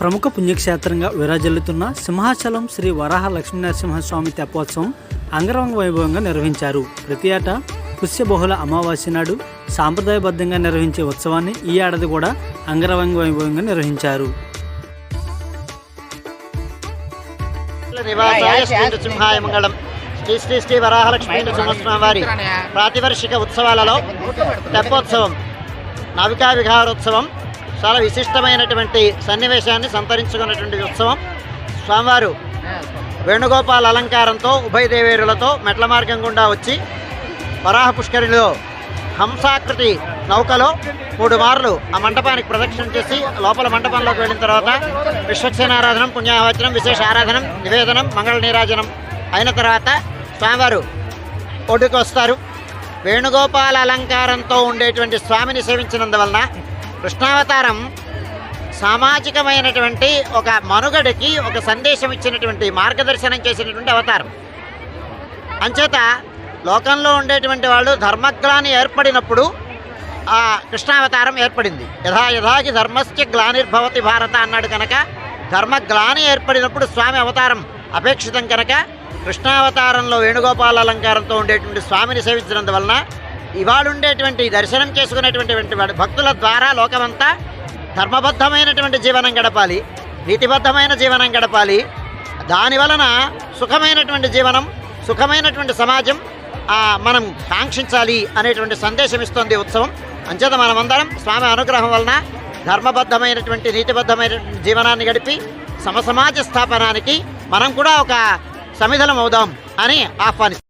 ప్రముఖ పుణ్యక్షేత్రంగా విరాజిల్లుతున్న సింహాచలం శ్రీ వరాహ లక్ష్మీనరసింహస్వామి తెప్పోత్సవం అంగరంగ వైభవంగా నిర్వహించారు. ప్రతి ఏటా పుష్యబహుళ అమావాస్య నాడు సాంప్రదాయబద్ధంగా నిర్వహించే ఉత్సవాన్ని ఈ ఏడాది కూడా అంగరంగ వైభవంగా నిర్వహించారు. నివాసాయ శ్రీ మంగళం. శ్రీ శ్రీ శ్రీ వరాహలక్ష్మీ సింహస్వామి వారి ప్రాతివర్షిక ఉత్సవాలలో తెప్పోత్సవం నావికా విహారోత్సవం చాలా విశిష్టమైనటువంటి సన్నివేశాన్ని సంతరించుకున్నటువంటి ఉత్సవం. స్వామివారు వేణుగోపాల అలంకారంతో ఉభయ దేవేరులతో మెట్ల మార్గం గుండా వచ్చి వరాహ పుష్కరిణిలో హంసాకృతి నౌకలో మూడు మార్లు ఆ మంటపానికి ప్రదక్షిణ చేసి లోపల మంటపంలోకి వెళ్ళిన తర్వాత విశ్వక్సేనారాధనం పుణ్యాహవచనం విశేష ఆరాధనం నివేదనం మంగళ నీరాజనం అయిన తర్వాత స్వామివారు ఒడ్డుకు వస్తారు. వేణుగోపాల అలంకారంతో ఉండేటువంటి స్వామిని సేవించినందువలన కృష్ణావతారం సామాజికమైనటువంటి ఒక మనుగడకి ఒక సందేశం ఇచ్చినటువంటి మార్గదర్శనం చేసినటువంటి అవతారం. అంచేత లోకంలో ఉండేటువంటి వాళ్ళు ధర్మగ్లాని ఏర్పడినప్పుడు ఆ కృష్ణావతారం ఏర్పడింది. యథా యథాకి ధర్మస్య గ్లానిర్భవతి భారత అన్నాడు కనుక ధర్మగ్లాని ఏర్పడినప్పుడు స్వామి అవతారం అపేక్షితం కనుక కృష్ణావతారంలో వేణుగోపాల అలంకారంతో ఉండేటువంటి స్వామిని సేవించినందువలన ఇవాళ ఉండేటువంటి దర్శనం చేసుకునేటువంటి భక్తుల ద్వారా లోకమంతా ధర్మబద్ధమైనటువంటి జీవనం గడపాలి నీతిబద్ధమైన జీవనం గడపాలి. దాని వలన సుఖమైనటువంటి జీవనం సుఖమైనటువంటి సమాజం మనం కాంక్షించాలి అనేటువంటి సందేశం ఇస్తుంది ఉత్సవం. అంచేత మనమందరం స్వామి అనుగ్రహం వలన ధర్మబద్ధమైనటువంటి నీతిబద్ధమైనటువంటి జీవనాన్ని గడిపి సమసమాజ స్థాపనానికి మనం కూడా ఒక సమిధలం అవుదాం అని ఆహ్వానిస్తాం